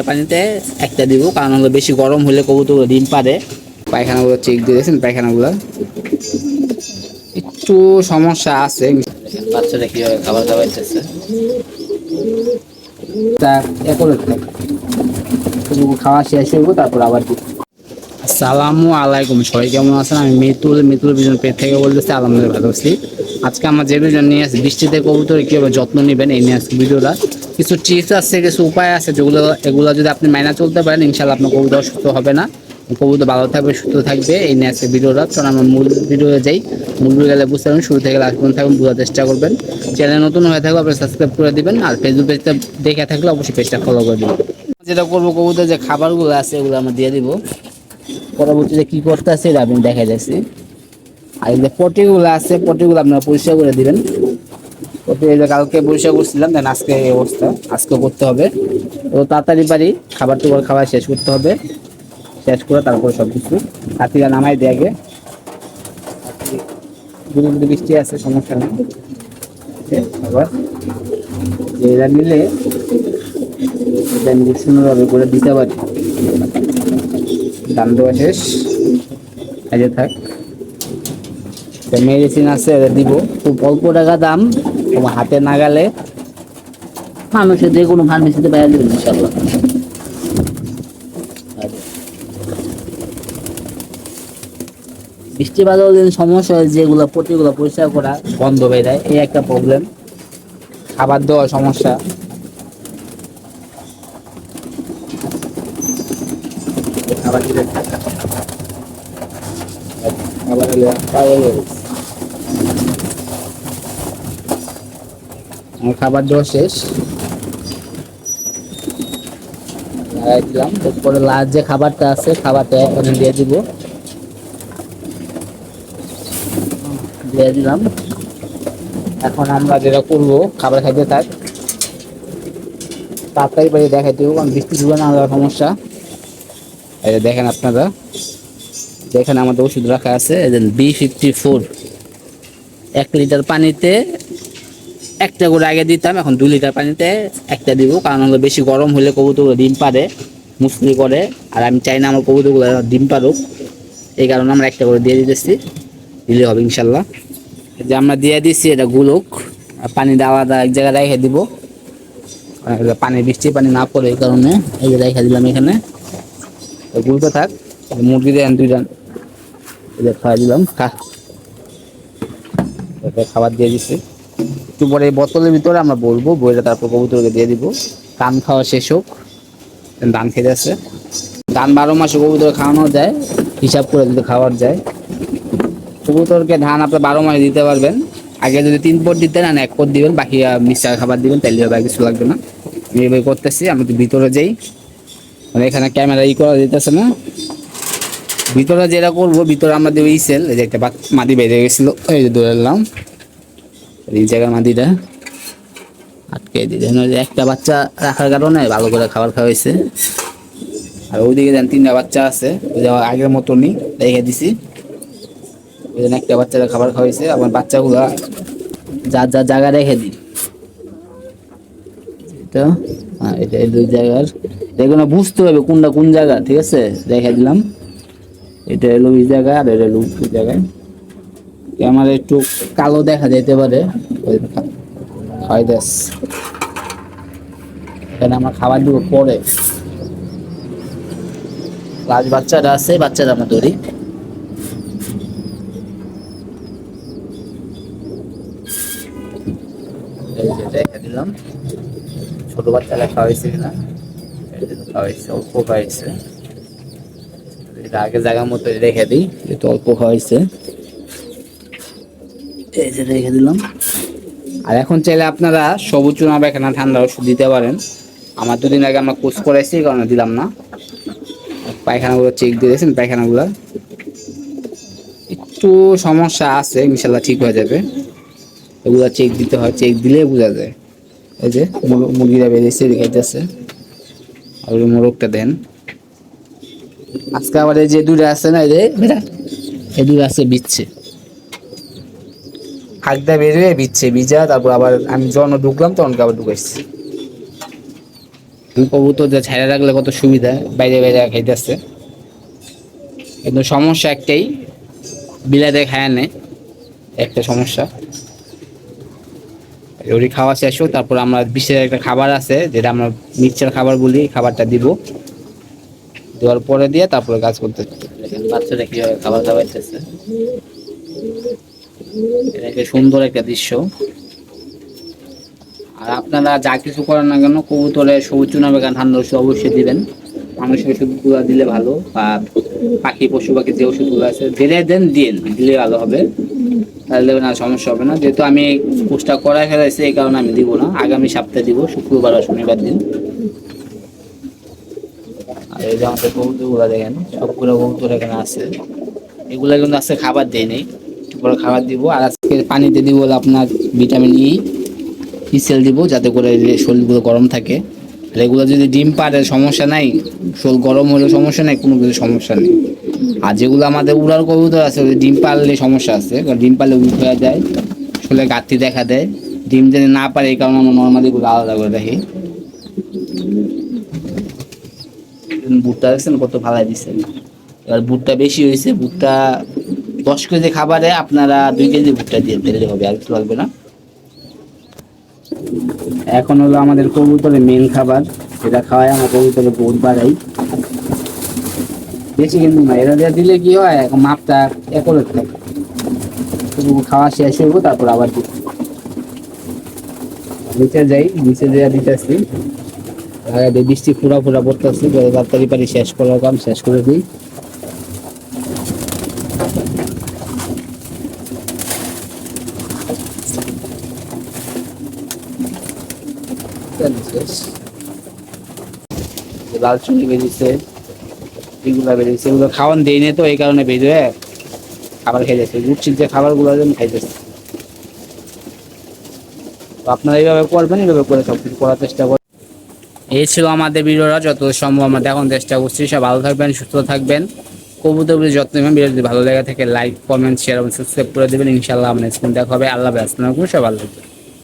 পানিতে একটা দিব, কারণ হলো বেশি গরম হলে কবুতর ডিম পারে পায়খানাগুলো চেক দিয়ে দিয়েছেন পায়খানাগুলো। একটু সমস্যা আছে। বাচ্চাটা কীভাবে খাবার তা করে খাওয়া শেষ তারপর আবার আলাইকুম, সবাই কেমন আছেন? আমি বিজন পেট থেকে আলহামদুলিল্লাহ ভালো আছি। আজকে আমার যে বিজন নিয়ে আসি, বৃষ্টিতে কবুতর কীভাবে যত্ন নেবেন, এই নিয়ে আজকে ভিডিওটা। কিছু টিপস আছে, কিছু উপায় আছে যেগুলো, এগুলো যদি আপনি মাইনা চলতে পারেন ইনশাল্লাহ আপনার কবুতর সুস্থ হবে না। কবুতর ভালো থাকবে, সুস্থ থাকবে। এই নিয়ে আজকে ভিডিওটা চল আমরা মূল ভিডিওতে যাই। মূল ভিডিও গেলে বুঝতে পারবেন, শুরু থেকে লাস্ট পর্যন্ত থাকবেন বোঝার চেষ্টা করবেন। চ্যানেল নতুন হয়ে থাকলে আপনি সাবস্ক্রাইব করে দিবেন, আর ফেসবুক পেজটা দেখে থাকলে অবশ্যই পেজটা ফলো করে দিবেন। যেটা করব কবুতর যে খাবারগুলো আছে, এগুলো আমরা দিয়ে দিব। পরবর্তীতে কী করতে আছে, এটা আপনি দেখা যাচ্ছে। আর এই যে পটিগুলো আছে, পটিগুলো আপনারা পরিষ্কার করে দিবেন। কালকে পরিষ্কার করছিলাম দেন আজকে এই অবস্থা, আজকে করতে হবে। তো তাড়াতাড়ি পারি, খাবার টুবার খাবার শেষ করতে হবে। শেষ করে তারপরে সব কিছু হাতিরা নামাই দিয়ে আগে। বৃষ্টি আছে সমস্যা নেই। এরা নিলে করে দিতে পারি। দাম দেওয়া শেষ। থাক। মেডিসিন আছে দিব। খুব অল্প টাকা দাম। তোমার হাতে না গেলে মানুষের যে কোনো ফার্মেসিতে বাইরে দেবেন ইনশাল্লাহ বৃষ্টি বাদল দিন, সমস্যা হয় যেগুলো প্রতিগুলো পরিষ্কার করা বন্ধ হয়ে যায়, এই একটা প্রবলেম খাবার দেওয়ার সমস্যা। খাবার হলে পাগল হয়ে গেছে। আমার খাবার দেওয়া শেষ। দিলাম এরপরে লাস্ট যে খাবারটা আছে, খাবারটা এখন দিয়ে দিব। দিয়ে দিলাম। এখন আমরা যেটা করব, খাবার খাইতে থাক। তাড়াতাড়ি বাড়ি দেখাই দেবো, কারণ বৃষ্টি ঢুকে না হওয়ার সমস্যা। এই দেখেন আপনারা যেখানে আমাদের ওষুধ রাখা আছে বি ফিফটি ফোর এক লিটার পানিতে একটা করে আগে দিতাম, এখন দু লিটার পানিতে একটা দিব, কারণ হলো বেশি গরম হলে কবুতরগুলো ডিম পারে মুসলি করে। আর আমি চাই না আমার কবুতরগুলো ডিম পারুক এই কারণে আমরা একটা করে দিয়ে দিতেছি। দিলে হবে ইনশাল্লাহ। যে আমরা দিয়ে দিচ্ছি এটা গুলোক। পানিটা আলাদা এক জায়গায় রেখে দিব। পানি বৃষ্টি পানি না পড়ে এই কারণে এই যে রেখে দিলাম এখানে। গুলতে থাক মুরগি দেন এদের খাওয়া দিলাম। খা খাবার দিয়ে দিচ্ছি একটু পরে বোতলের ভিতরে আমরা বলব, বইটা তারপর কবুতরকে দিয়ে দিব। ধান খাওয়া শেষ হোক। ধান খেতে আছে। ধান বারো মাসে কবুতর খাওয়ানো যায়, হিসাব করে যদি খাওয়ার যায়। কবুতরকে ধান আপনি বারো মাসে দিতে পারবেন। আগে যদি তিন পট দিতেন আর এক পট দিবেন, বাকি মিক্সার খাবার দিবেন, তাইলে হবে কিছু লাগবে না। আমি এভাবে করতেছি, আমি তো ভিতরে যাই। মানে এখানে ক্যামেরা ই করা যেতেছে না। ভিতরে যেটা করব, ভিতরে আমরা দেবো ইসেল এই যে একটা মাটি বেরিয়ে গেছিল, এই যে এলাম এই জায়গার মাটিটা আটকে দিতে একটা বাচ্চা রাখার কারণে ভালো করে খাবার খাওয়াইছে আর ওইদিকে দেন তিনটা বাচ্চা আছে আগের মতনই রেখে দিছি। ওই জন্য একটা বাচ্চারা খাবার খাওয়াইছে আমার বাচ্চাগুলা যার যার জায়গা রেখে দিই। এটা হ্যাঁ এটা এই দুই জায়গার। এগুলো বুঝতে হবে কোনটা কোন জায়গা, ঠিক আছে? রেখে দিলাম। এটা এলো ওই জায়গা আর এটা এলো ওই জায়গায়। আমার একটু কালো দেখা যেতে পারে। আমার খাবার দিব পরে। লাস্ট বাচ্চাটা আছে, বাচ্চাটা আমরা ধরি। দিলাম। ছোট বাচ্চারা খাওয়াইছে কিনা? খাওয়াইছে অল্প খাওয়াইছে এটা আগে জায়গা মতো রেখে দিই যেহেতু অল্প খাওয়াইছে আর এখন চাইলে আপনারা সবুজ চুনা বেখানা ঠান্ডা ওষুধ দিতে পারেন। আমার দুদিন আগে আমরা কোর্স করাইছি, এই কারণে দিলাম না। পায়খানাগুলো চেক দিয়ে দিয়েছেন, পায়খানাগুলো। একটু সমস্যা আছে, ইনশাল্লাহ ঠিক হয়ে যাবে। এগুলো চেক দিতে হয় চেক দিলে বোঝা যায়। এই যে মুরগিরা বেরিয়েছে দেখাইতেছে আর মোরগটা দেন। আজকে আবার এই যে দূরে আছে না, এই যে, এই দূরে আছে বিচ্ছে। হাঁকটা বের হয়ে বিচ্ছে বিজা তারপর আবার আমি যখন ঢুকলাম তখন আবার ঢুকাইছি কবুতর যে ছাইড়া রাখলে কত সুবিধা বাইরে বাইরে খাইতেছে। কিন্তু সমস্যা একটাই বিলাতে খায় নেই একটা সমস্যা। ওরি খাওয়া শেষ হোক তারপর আমরা বিশেষ একটা খাবার আছে যেটা আমরা মিক্সচার খাবার বলি খাবারটা দিব। দেওয়ার পরে দিয়ে তারপরে কাজ করতে দেখেন বাচ্চারা কীভাবে খাবার খাওয়াইতেছে এটা সুন্দর একটা দৃশ্য। আর আপনারা যা কিছু করেন না কেন, কবুতরে সবুজ চুনা বেগান ঠান্ডা ওষুধ অবশ্যই দিবেন। মানুষের ওষুধগুলো দিলে ভালো, বা পাখি, পশু পাখি যে ওষুধগুলো আছে, দিলে দেন দিন দিলে ভালো হবে। তাহলে না, সমস্যা হবে না। যেহেতু আমি কোর্সটা করাই ফেলাইছি এই কারণে আমি দিব না। আগামী সপ্তাহে দিব, শুক্রবার আর শনিবার দিন। আর এই যে আমাদের কবুতরগুলো দেখেন, সবগুলো কবুতর এখানে আছে। এগুলো কিন্তু আজকে খাবার দেয় নেই। একটু পরে খাবার দিব আর আজকে পানিতে দিব আপনার ভিটামিন ই ইসেল দিব যাতে করে শরীরগুলো গরম থাকে। এগুলো যদি ডিম পারে সমস্যা নাই, শরীর গরম হলে সমস্যা নাই, কোনো কিছু সমস্যা নেই। আর যেগুলো আমাদের উড়ার কবুতর আছে ডিম পারলে সমস্যা আছে, কারণ ডিম পারলে উইক হয়ে যায়, শরীরে গাঁতি দেখা দেয়। ডিম যদি না পারে এই কারণে আমরা নর্মালি এগুলো আলাদা করে রাখি। বুটটা দেখছেন কত ভালাই দিচ্ছেন এবার বুটটা বেশি হয়েছে, বুটটা দশ কেজি খাবারে আপনারা দুই কেজি ভুট্টা দিয়ে দিলে হবে, আর লাগবে না? এখন হলো আমাদের কবুতরের মেন খাবার, যেটা খাওয়াই আমার কবুতরের বহুত বাড়াই। বেশি কিন্তু না এটা দিয়ে দিলে কি হয়, এখন মাপটা একরে থাকে খাওয়া শেষ হইব তারপর আবার দিই। নিচে যাই, নিচে যেয়ে দিতেছি। বৃষ্টি ফুরা ফুরা পড়তেছে তাড়াতাড়ি পারি শেষ করার কাম, শেষ করে দিই। না আপনারা এইভাবে করবেন, এইভাবে করে সব কিছু করার চেষ্টা করবেন। এই ছিল আমাদের ভিডিওটা যত সম্ভব আমরা দেখানোর চেষ্টা করছি। সব ভালো থাকবেন, সুস্থ থাকবেন। কবুতর প্রতি যত্ন নেবেন ভিডিও যদি ভালো লেগে থাকে লাইক কমেন্ট শেয়ার এবং সাবস্ক্রাইব করে দেবেন। ইনশাল্লাহ আমাদের স্ক্রিন দেখা হবে। আল্লাহ ব্যস্ত সব ভালো থাকবেন।